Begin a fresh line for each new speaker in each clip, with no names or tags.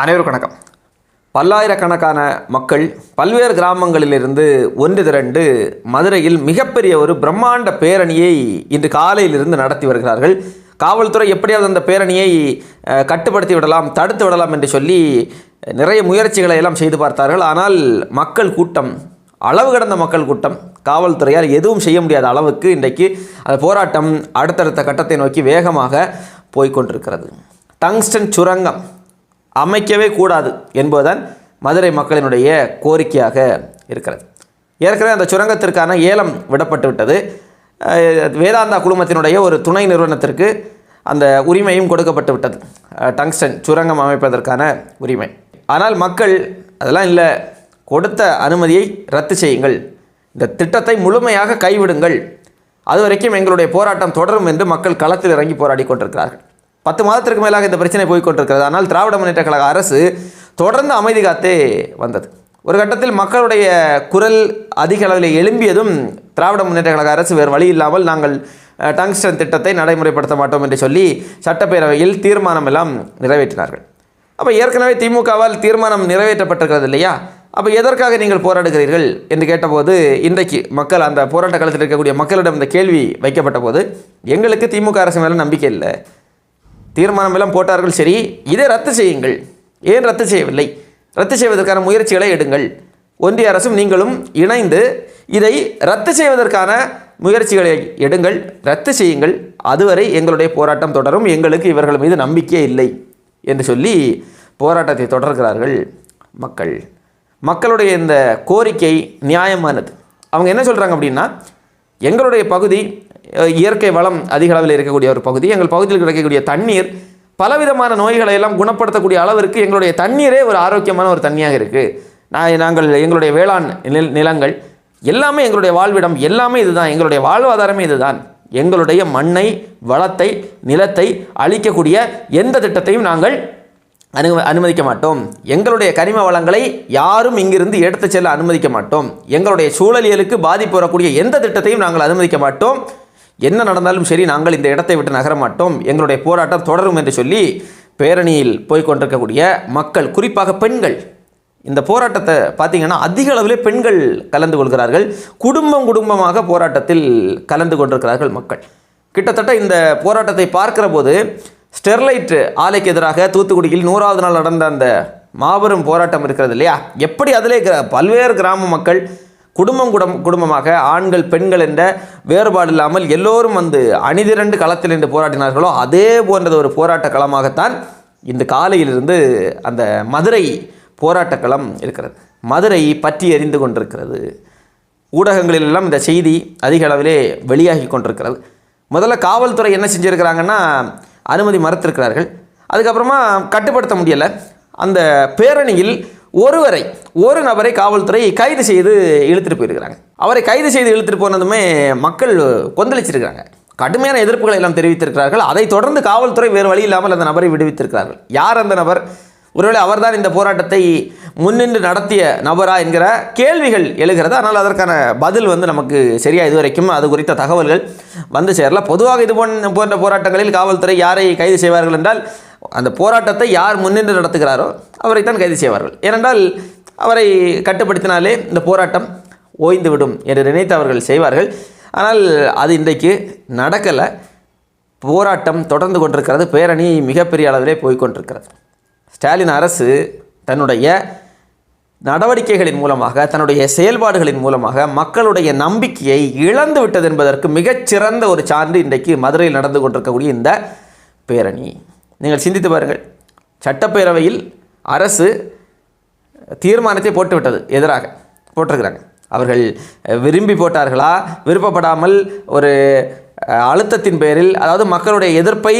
அனைவருக்கும் வணக்கம். பல்லாயிரக்கணக்கான மக்கள் பல்வேறு கிராமங்களிலிருந்து ஒன்று திரண்டு மதுரையில் மிகப்பெரிய ஒரு பிரம்மாண்ட பேரணியை இன்று காலையிலிருந்து நடத்தி வருகிறார்கள். காவல்துறை எப்படியாவது அந்த பேரணியை கட்டுப்படுத்தி விடலாம் தடுத்து விடலாம் என்று சொல்லி நிறைய முயற்சிகளை எல்லாம் செய்து பார்த்தார்கள். ஆனால் மக்கள் கூட்டம் அளவு கடந்த மக்கள் கூட்டம் காவல்துறையால் எதுவும் செய்ய முடியாத அளவுக்கு இன்றைக்கு அந்த போராட்டம் அடுத்தடுத்த கட்டத்தை நோக்கி வேகமாக போய்கொண்டிருக்கிறது டங்ஸ்டன் சுரங்கம் அமைக்கவே கூடாது என்பதுதான் மதுரை மக்களினுடைய கோரிக்கையாக இருக்கிறது. ஏற்கனவே அந்த சுரங்கத்திற்கான ஏலம் விடப்பட்டு விட்டது. வேதாந்தா குழுமத்தினுடைய ஒரு துணை நிறுவனத்திற்கு அந்த உரிமையும் கொடுக்கப்பட்டு விட்டது. டங்ஸ்டன் சுரங்கம் அமைப்பதற்கான உரிமை. ஆனால் மக்கள் அதெல்லாம் இல்லை. கொடுத்த அனுமதியை ரத்து செய்யுங்கள். இந்த திட்டத்தை முழுமையாக கைவிடுங்கள். அது வரைக்கும் எங்களுடைய போராட்டம் தொடரும் என்று மக்கள் களத்தில் இறங்கி போராடி கொண்டிருக்கிறார்கள். பத்து மாதத்திற்கு மேலாக இந்த பிரச்சனை போய்கொண்டிருக்கிறது. ஆனால் திராவிட முன்னேற்ற கழக அரசு தொடர்ந்து அமைதி காத்தே வந்தது. ஒரு கட்டத்தில் மக்களுடைய குரல் அதிக அளவில் எழும்பியதும் திராவிட முன்னேற்ற கழக அரசு வேறு வழி இல்லாமல் நாங்கள் டங்ஸ்டன் திட்டத்தை நடைமுறைப்படுத்த மாட்டோம் என்று சொல்லி சட்டப்பேரவையில் தீர்மானம் எல்லாம் நிறைவேற்றினார்கள். அப்போ ஏற்கனவே திமுகவால் தீர்மானம் நிறைவேற்றப்பட்டிருக்கிறது இல்லையா? அப்போ எதற்காக நீங்கள் போராடுகிறீர்கள் என்று கேட்டபோது இன்றைக்கு மக்கள் அந்த போராட்ட காலத்தில் இருக்கக்கூடிய மக்களிடம் இந்த கேள்வி வைக்கப்பட்ட போது எங்களுக்கு திமுக அரசு மேலே நம்பிக்கை இல்லை. தீர்மானம் எல்லாம் போட்டார்கள் சரி இதை ரத்து செய்யுங்கள். ஏன் ரத்து செய்யவில்லை? ரத்து செய்வதற்கான முயற்சிகளை எடுங்கள். ஒன்றிய அரசும் நீங்களும் இணைந்து இதை ரத்து செய்வதற்கான முயற்சிகளை எடுங்கள் ரத்து செய்யுங்கள். அதுவரை எங்களுடைய போராட்டம் தொடரும் எங்களுக்கு இவர்கள் மீது நம்பிக்கை இல்லை என்று சொல்லி போராட்டத்தை தொடர்கிறார்கள் மக்கள். மக்களுடைய இந்த கோரிக்கை நியாயமானது. அவங்க என்ன சொல்கிறாங்க அப்படின்னா எங்களுடைய பகுதி இயற்கை வளம் அதிக அளவில் இருக்கக்கூடிய ஒரு பகுதி. எங்கள் பகுதியில் கிடைக்கக்கூடிய தண்ணீர் பலவிதமான நோய்களை எல்லாம் குணப்படுத்தக்கூடிய அளவிற்கு எங்களுடைய தண்ணீரே ஒரு ஆரோக்கியமான ஒரு தண்ணியாக இருக்குது நான் நாங்கள் எங்களுடைய வேளாண் நில நிலங்கள் எல்லாமே எங்களுடைய வாழ்விடம் எல்லாமே இதுதான். எங்களுடைய வாழ்வாதாரமே இதுதான். எங்களுடைய மண்ணை வளத்தை நிலத்தை அழிக்கக்கூடிய எந்த திட்டத்தையும் நாங்கள் அனு அனுமதிக்க மாட்டோம். எங்களுடைய கனிம வளங்களை யாரும் இங்கிருந்து எடுத்து செல்ல அனுமதிக்க மாட்டோம். எங்களுடைய சூழலியலுக்கு பாதிப்பு வரக்கூடிய எந்த திட்டத்தையும் நாங்கள் அனுமதிக்க மாட்டோம். என்ன நடந்தாலும் சரி நாங்கள் இந்த இடத்தை விட்டு நகர மாட்டோம். எங்களுடைய போராட்டம் தொடரும் என்று சொல்லி பேரணியில் போய் கொண்டிருக்கக்கூடிய மக்கள் குறிப்பாக பெண்கள் இந்த போராட்டத்தை பார்த்தீங்கன்னா அதிக அளவிலே பெண்கள் கலந்து கொள்கிறார்கள். குடும்பம் குடும்பமாக போராட்டத்தில் கலந்து கொண்டிருக்கிறார்கள் மக்கள். கிட்டத்தட்ட இந்த போராட்டத்தை பார்க்கிற போது ஸ்டெர்லைட் ஆலைக்கு எதிராக தூத்துக்குடியில் நூறாவது நாள் நடந்த அந்த மாபெரும் போராட்டம் இருக்கிறது இல்லையா? எப்படி அதிலே பல்வேறு கிராம மக்கள் குடும்பம் குடம் குடும்பமாக ஆண்கள் பெண்கள் என்ற வேறுபாடு இல்லாமல் எல்லோரும் வந்து அணிதிரண்டு களத்தில் நின்று போராட்டினார்களோ அதே போன்றது ஒரு போராட்ட களமாகத்தான் இந்த காலையிலிருந்து அந்த மதுரை போராட்ட களம் இருக்கிறது. மதுரை பற்றி எறிந்து கொண்டிருக்கிறது. ஊடகங்களிலெல்லாம் இந்த செய்தி அதிக அளவிலே வெளியாகி கொண்டிருக்கிறது. முதல்ல காவல்துறை என்ன செஞ்சுருக்கிறாங்கன்னா அனுமதி மறுத்திருக்கிறார்கள். அதுக்கப்புறமா கட்டுப்படுத்த முடியலை. அந்த பேரணியில் ஒருவரை ஒரு நபரை காவல்துறை கைது செய்து இழுத்துட்டு போயிருக்கிறாங்க. அவரை கைது செய்து இழுத்துட்டு போனதுமே மக்கள் கொந்தளிச்சிருக்கிறாங்க. கடுமையான எதிர்ப்புகளை எல்லாம் தெரிவித்திருக்கிறார்கள். அதைத் தொடர்ந்து காவல்துறை வேறு வழி இல்லாமல் அந்த நபரை விடுவித்திருக்கிறார்கள். யார் அந்த நபர்? ஒருவேளை அவர்தான் இந்த போராட்டத்தை முன்னின்று நடத்திய நபரா என்கிற கேள்விகள் எழுகிறது. ஆனால் அதற்கான பதில் வந்து நமக்கு சரியாக இதுவரைக்கும் அது குறித்த தகவல்கள் வந்து சேரல. பொதுவாக இது போன்ற போராட்டங்களில் காவல்துறை யாரை கைது செய்வார்கள் என்றால் அந்த போராட்டத்தை யார் முன்னின்று நடத்துகிறாரோ அவரைத்தான் கைது செய்வார்கள். ஏனென்றால் அவரை கட்டுப்படுத்தினாலே இந்த போராட்டம் ஓய்ந்துவிடும் என்று நினைத்து அவர்கள் செய்வார்கள். ஆனால் அது இன்றைக்கு நடக்கலை. போராட்டம் தொடர்ந்து கொண்டிருக்கிறது. பேரணி மிகப்பெரிய அளவிலே போய்க்கொண்டிருக்கிறது ஸ்டாலின் அரசு தன்னுடைய நடவடிக்கைகளின் மூலமாக தன்னுடைய செயல்பாடுகளின் மூலமாக மக்களுடைய நம்பிக்கையை இழந்து விட்டது என்பதற்கு மிகச்சிறந்த ஒரு சான்று இன்றைக்கு மதுரையில் நடந்து கொண்டிருக்கக்கூடிய இந்த பேரணி. நீங்கள் சிந்தித்து பாருங்கள். சட்டப்பேரவையில் அரசு தீர்மானத்தை போட்டுவிட்டது எதிராக போட்டிருக்கிறாங்க. அவர்கள் விரும்பி போட்டார்களா? விருப்பப்படாமல் ஒரு அழுத்தத்தின் பெயரில் அதாவது மக்களுடைய எதிர்ப்பை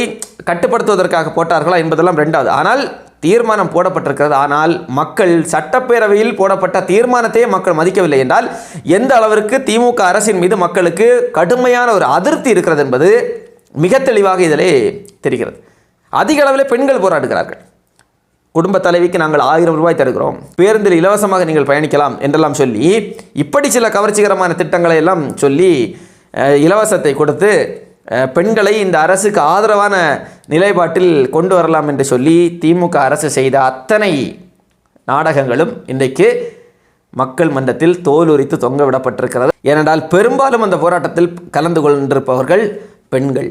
கட்டுப்படுத்துவதற்காக போட்டார்களா என்பதெல்லாம் ரெண்டாவது. ஆனால் தீர்மானம் போடப்பட்டிருக்கிறது. ஆனால் மக்கள் சட்டப்பேரவையில் போடப்பட்ட தீர்மானத்தையே மக்கள் மதிக்கவில்லை என்றால் எந்த அளவிற்கு திமுக அரசின் மீது மக்களுக்கு கடுமையான ஒரு அதிருப்தி இருக்கிறது என்பது மிக தெளிவாக இதிலே தெரிகிறது. அதிக அளவில் பெண்கள் போராடுகிறார்கள். குடும்ப தலைவிக்கு நாங்கள் ஆயிரம் ரூபாய் தருகிறோம். பேருந்தில் இலவசமாக நீங்கள் பயணிக்கலாம் என்றெல்லாம் சொல்லி இப்படி சில கவர்ச்சிகரமான திட்டங்களை எல்லாம் சொல்லி இலவசத்தை கொடுத்து பெண்களை இந்த அரசுக்கு ஆதரவான நிலைப்பாட்டில் கொண்டு வரலாம் என்று சொல்லி திமுக அரசு செய்த அத்தனை நாடகங்களும் இன்றைக்கு மக்கள் மன்றத்தில் தோல் உரித்து தொங்க விடப்பட்டிருக்கிறது. ஏனென்றால் பெரும்பாலும் அந்த போராட்டத்தில் கலந்து கொண்டிருப்பவர்கள் பெண்கள்.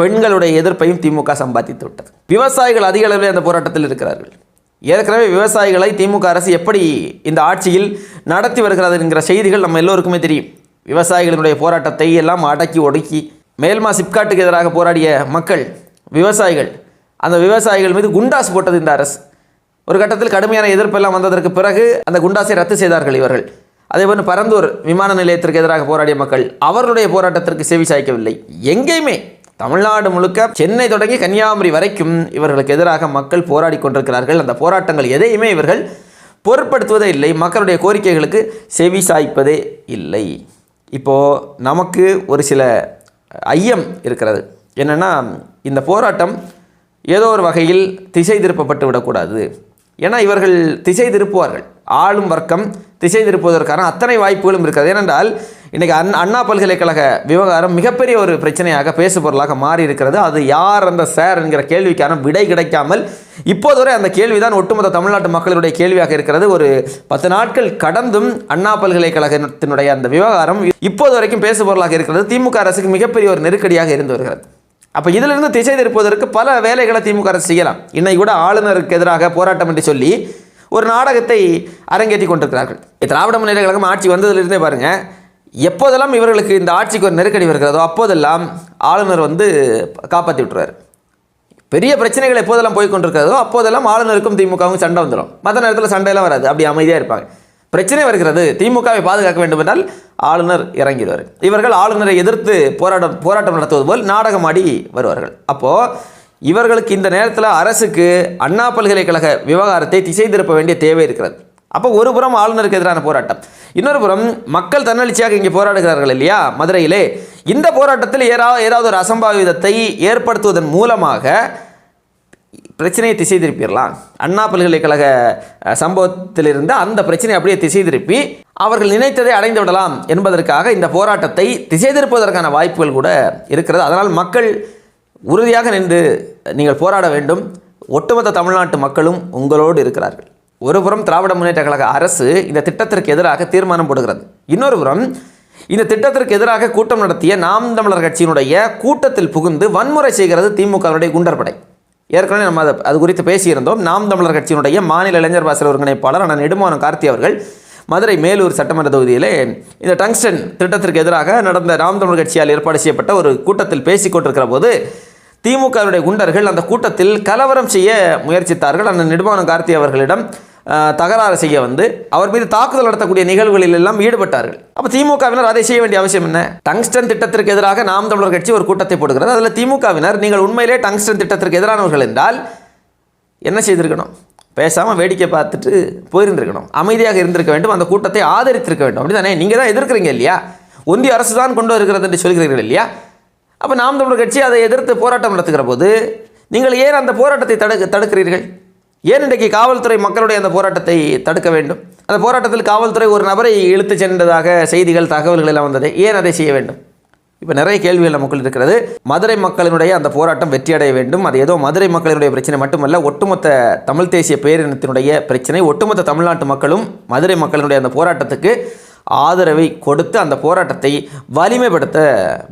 பெண்களுடைய எதிர்ப்பையும் திமுக சம்பாதித்து விட்டது. விவசாயிகள் அதிக அளவில் அந்த போராட்டத்தில் இருக்கிறார்கள். ஏற்கனவே விவசாயிகளை திமுக அரசு எப்படி இந்த ஆட்சியில் நடத்தி வருகிறது என்கிற செய்திகள் நம்ம எல்லோருக்குமே தெரியும். விவசாயிகளினுடைய போராட்டத்தை எல்லாம் அடக்கி ஒடுக்கி மேல்மா சிப்காட்டுக்கு எதிராக போராடிய மக்கள் விவசாயிகள் அந்த விவசாயிகள் மீது குண்டாஸ் போட்டது இந்த அரசு. ஒரு கட்டத்தில் கடுமையான எதிர்ப்பெல்லாம் வந்ததற்கு பிறகு அந்த குண்டாசை ரத்து செய்தார்கள் இவர்கள். அதேபோல் பரந்தூர் விமான நிலையத்திற்கு எதிராக போராடிய மக்கள் அவர்களுடைய போராட்டத்திற்கு செவி சாய்க்கவில்லை. எங்கேயுமே தமிழ்நாடு முழுக்க சென்னை தொடங்கி கன்னியாகுமரி வரைக்கும் இவர்களுக்கு எதிராக மக்கள் போராடி கொண்டிருக்கிறார்கள். அந்த போராட்டங்கள் எதையுமே இவர்கள் பொருட்படுத்துவதே இல்லை. மக்களுடைய கோரிக்கைகளுக்கு செவி சாய்ப்பதே இல்லை. இப்போது நமக்கு ஒரு சில ஐயம் இருக்கிறது. என்னென்னா இந்த போராட்டம் ஏதோ ஒரு வகையில் திசை திருப்பப்பட்டு விடக்கூடாது. ஏன்னா இவர்கள் திசை திருப்புவார்கள். ஆளும் வர்க்கம் திசை திருப்புவதற்கான அத்தனை வாய்ப்புகளும் இருக்கிறது ஏனென்றால் இன்றைக்கி அண் அண்ணா பல்கலைக்கழக விவகாரம் மிகப்பெரிய ஒரு பிரச்சனையாக பேசு பொருளாக மாறி இருக்கிறது அது யார் அந்த சார் என்கிற கேள்விக்கான விடை கிடைக்காமல் இப்போது வரை அந்த கேள்விதான் ஒட்டுமொத்த தமிழ்நாட்டு மக்களுடைய கேள்வியாக இருக்கிறது. ஒரு பத்து நாட்கள் கடந்தும் அண்ணா பல்கலைக்கழகத்தினுடைய அந்த விவகாரம் இப்போது வரைக்கும் பேசு பொருளாக இருக்கிறது. திமுக அரசுக்கு மிகப்பெரிய ஒரு நெருக்கடியாக இருந்து வருகிறது. அப்போ இதிலிருந்து திசை திருப்பதற்கு பல வேலைகளை திமுக அரசு செய்யலாம். இன்னைக்கு கூட ஆளுநருக்கு எதிராக போராட்டம் என்று சொல்லி ஒரு நாடகத்தை அரங்கேற்றி கொண்டிருக்கிறார்கள். திராவிட முன்னேற்ற கழகம் ஆட்சி வந்ததிலிருந்தே பாருங்கள் எப்போதெல்லாம் இவர்களுக்கு இந்த ஆட்சிக்கு ஒரு நெருக்கடி வருகிறதோ அப்போதெல்லாம் ஆளுநர் வந்து காப்பாற்றி விட்டுருவார். பெரிய பிரச்சனைகள் எப்போதெல்லாம் போய் கொண்டிருக்கிறதோ அப்போதெல்லாம் ஆளுநருக்கும் திமுகவும் சண்டை வந்துடும். மற்ற நேரத்தில் சண்டையெல்லாம் வராது. அப்படி அமைதியாக இருப்பாங்க. பிரச்சனை வருகிறது. திமுகவை பாதுகாக்க வேண்டும் என்றால் ஆளுநர் இறங்கிடுவார். இவர்கள் ஆளுநரை எதிர்த்து போராட்டம் போராட்டம் நடத்துவது போல் நாடகமாடி வருவார்கள். அப்போது இவர்களுக்கு இந்த நேரத்தில் அரசுக்கு அண்ணா பல்கலைக்கழக விவகாரத்தை திசை திருப்ப வேண்டிய தேவை இருக்கிறது. அப்போ ஒரு புறம் ஆளுநருக்கு எதிரான போராட்டம். இன்னொரு புறம் மக்கள் தன்னெழுச்சியாக இங்கே போராடுகிறார்கள் இல்லையா? மதுரையிலே. இந்த போராட்டத்தில் ஏதாவது ஏதாவது ஒரு அசம்பாவிதத்தை ஏற்படுத்துவதன் மூலமாக பிரச்சனையை திசை திருப்பிடலாம் அண்ணா பல்கலைக்கழக சம்பவத்திலிருந்து அந்த பிரச்சனையை அப்படியே திசை திருப்பி அவர்கள் நினைத்ததை அடைந்து விடலாம் என்பதற்காக இந்த போராட்டத்தை திசை திருப்பதற்கான வாய்ப்புகள் கூட இருக்கிறது. அதனால் மக்கள் உறுதியாக நின்று நீங்கள் போராட வேண்டும். ஒட்டுமொத்த தமிழ்நாட்டு மக்களும் உங்களோடு இருக்கிறார்கள். ஒருபுறம் திராவிட முன்னேற்ற கழக அரசு இந்த திட்டத்திற்கு எதிராக தீர்மானம் போடுகிறது. இன்னொரு புறம் இந்த திட்டத்திற்கு எதிராக கூட்டம் நடத்திய நாம் தமிழர் கட்சியினுடைய கூட்டத்தில் புகுந்து வன்முறை செய்கிறது திமுகவினுடைய குண்டர்படை. ஏற்கனவே நம்ம அதை அது குறித்து பேசியிருந்தோம். நாம் தமிழர் கட்சியினுடைய மாநில இளைஞர் வாசல் ஒருங்கிணைப்பாளர் ஆனால் நெடுமானம் கார்த்தி அவர்கள் மதுரை மேலூர் சட்டமன்ற தொகுதியிலே இந்த டங்ஸ்டன் திட்டத்திற்கு எதிராக நடந்த நாம் தமிழர் கட்சியால் ஏற்பாடு செய்யப்பட்ட ஒரு கூட்டத்தில் பேசிக் கொண்டிருக்கிற போது திமுகவினுடைய குண்டர்கள் அந்த கூட்டத்தில் கலவரம் செய்ய முயற்சித்தார்கள். அந்த நெடுமானம் கார்த்தி அவர்களிடம் தகராறு செய்ய வந்து அவர் மீது தாக்குதல் நடத்தக்கூடிய நிகழ்வுகளில் எல்லாம் ஈடுபட்டார்கள். அப்போ திமுகவினர் அதை செய்ய வேண்டிய அவசியம் என்ன? டங்ஸ்டன் திட்டத்திற்கு எதிராக நாம் தமிழர் கட்சி ஒரு கூட்டத்தை போடுகிறது. அதில் திமுகவினர் நீங்கள் உண்மையிலே டங்ஸ்டன் திட்டத்திற்கு எதிரானவர்கள் என்றால் என்ன செய்திருக்கணும்? பேசாமல் வேடிக்கை பார்த்துட்டு போயிருந்திருக்கணும். அமைதியாக இருந்திருக்க வேண்டும். அந்த கூட்டத்தை ஆதரித்திருக்க வேண்டும். அப்படிதானே நீங்கள் தான் எதிர்க்கிறீங்க இல்லையா? ஒன்றிய அரசு தான் கொண்டு வருகிறது என்று சொல்கிறீர்கள் இல்லையா? அப்போ நாம் தமிழர் கட்சி அதை எதிர்த்து போராட்டம் நடத்துகிற போது நீங்கள் ஏன் அந்த போராட்டத்தை தடுக்க தடுக்கிறீர்கள்? ஏன் இன்றைக்கு காவல்துறை மக்களுடைய அந்த போராட்டத்தை தடுக்க வேண்டும்? அந்த போராட்டத்தில் காவல்துறை ஒரு நபரை இழுத்து சென்றதாக செய்திகள் தகவல்கள் எல்லாம் வந்தது ஏன் அதை செய்ய வேண்டும்? இப்போ நிறைய கேள்விகள் நமக்குள் இருக்கிறது. மதுரை மக்களினுடைய அந்த போராட்டம் வெற்றியடைய வேண்டும். அது ஏதோ மதுரை மக்களினுடைய பிரச்சனை மட்டுமல்ல ஒட்டுமொத்த தமிழ் தேசிய பேரினத்தினுடைய பிரச்சனை ஒட்டுமொத்த தமிழ்நாட்டு மக்களும் மதுரை மக்களினுடைய அந்த போராட்டத்துக்கு ஆதரவை கொடுத்து அந்த போராட்டத்தை வலிமைப்படுத்த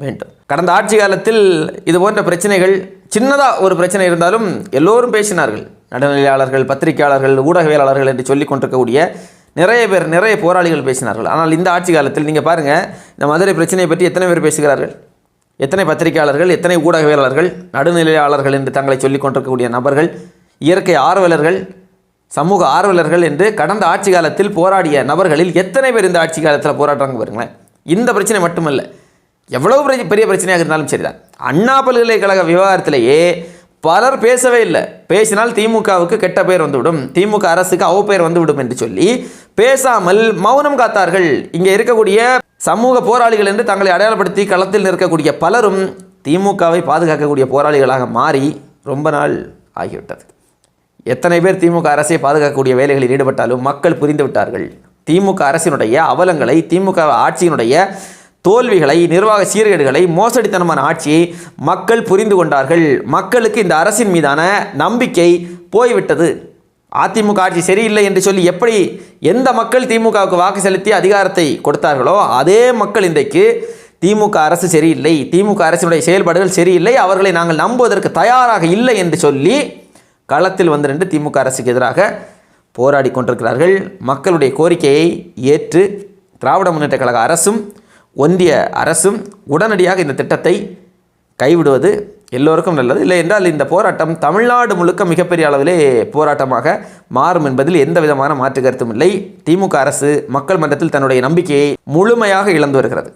வேண்டும். கடந்த ஆட்சி காலத்தில் இது போன்ற பிரச்சனைகள் சின்னதாக ஒரு பிரச்சனை இருந்தாலும் எல்லோரும் பேசினார்கள். நடுநிலையாளர்கள் பத்திரிகையாளர்கள் ஊடகவியலாளர்கள் என்று சொல்லிக் கொண்டிருக்கக்கூடிய நிறைய பேர் நிறைய போராளிகள் பேசினார்கள். ஆனால் இந்த ஆட்சி காலத்தில் நீங்கள் பாருங்கள் இந்த மதுரை பிரச்சனையை பற்றி எத்தனை பேர் பேசுகிறார்கள்? எத்தனை பத்திரிகையாளர்கள் எத்தனை ஊடகவியலாளர்கள் நடுநிலையாளர்கள் என்று தங்களை சொல்லிக் கொண்டிருக்கக்கூடிய நபர்கள் இயற்கை ஆர்வலர்கள் சமூக ஆர்வலர்கள் என்று கடந்த ஆட்சி காலத்தில் போராடிய நபர்களில் எத்தனை பேர் இந்த ஆட்சி காலத்தில் போராடுறாங்க பாருங்களேன். இந்த பிரச்சனை மட்டுமல்ல. எவ்வளவு பெரிய- பிரச்சனையாக இருந்தாலும் சரிதான். அண்ணா பல்கலைக்கழக விவகாரத்திலேயே பலர் பேசவே இல்லை. பேசினால் திமுகவுக்கு கெட்ட பேர் வந்துவிடும். திமுக அரசுக்கு அவ பெயர் வந்துவிடும் என்று சொல்லி பேசாமல் மௌனம் காத்தார்கள். இங்கே இருக்கக்கூடிய சமூக போராளிகள் என்று தங்களை அடையாளப்படுத்தி களத்தில் நிற்கக்கூடிய பலரும் திமுகவை பாதுகாக்கக்கூடிய போராளிகளாக மாறி ரொம்ப நாள் ஆகிவிட்டது. எத்தனை பேர் திமுக அரசை பாதுகாக்கக்கூடிய வேலைகளில் ஈடுபட்டாலும் மக்கள் புரிந்து விட்டார்கள் திமுக அரசினுடைய அவலங்களை திமுக ஆட்சியினுடைய தோல்விகளை நிர்வாக சீர்கேடுகளை மோசடித்தனமான ஆட்சியை மக்கள் புரிந்து கொண்டார்கள். மக்களுக்கு இந்த அரசின் மீதான நம்பிக்கை போய்விட்டது. அதிமுக ஆட்சி சரியில்லை என்று சொல்லி எப்படி எந்த மக்கள் திமுகவுக்கு வாக்கு செலுத்தி அதிகாரத்தை கொடுத்தார்களோ அதே மக்கள் இன்றைக்கு திமுக அரசு சரியில்லை. திமுக அரசினுடைய செயல்பாடுகள் சரியில்லை. அவர்களை நாங்கள் நம்புவதற்கு தயாராக இல்லை என்று சொல்லி களத்தில் வந்து நின்று திமுக அரசுக்கு எதிராக போராடி கொண்டிருக்கிறார்கள். மக்களுடைய கோரிக்கையை ஏற்று திராவிட முன்னேற்ற கழக அரசும் ஒன்றிய அரசும் உடனடியாக இந்த திட்டத்தை கைவிடுவது எல்லோருக்கும் நல்லது. இல்லை என்றால் இந்த போராட்டம் தமிழ்நாடு முழுக்க மிகப்பெரிய அளவிலே போராட்டமாக மாறும் என்பதில் எந்த விதமான மாற்று கருத்தும் இல்லை. திமுக அரசு மக்கள் மன்றத்தில் தன்னுடைய நம்பிக்கையை முழுமையாக இழந்து வருகிறது.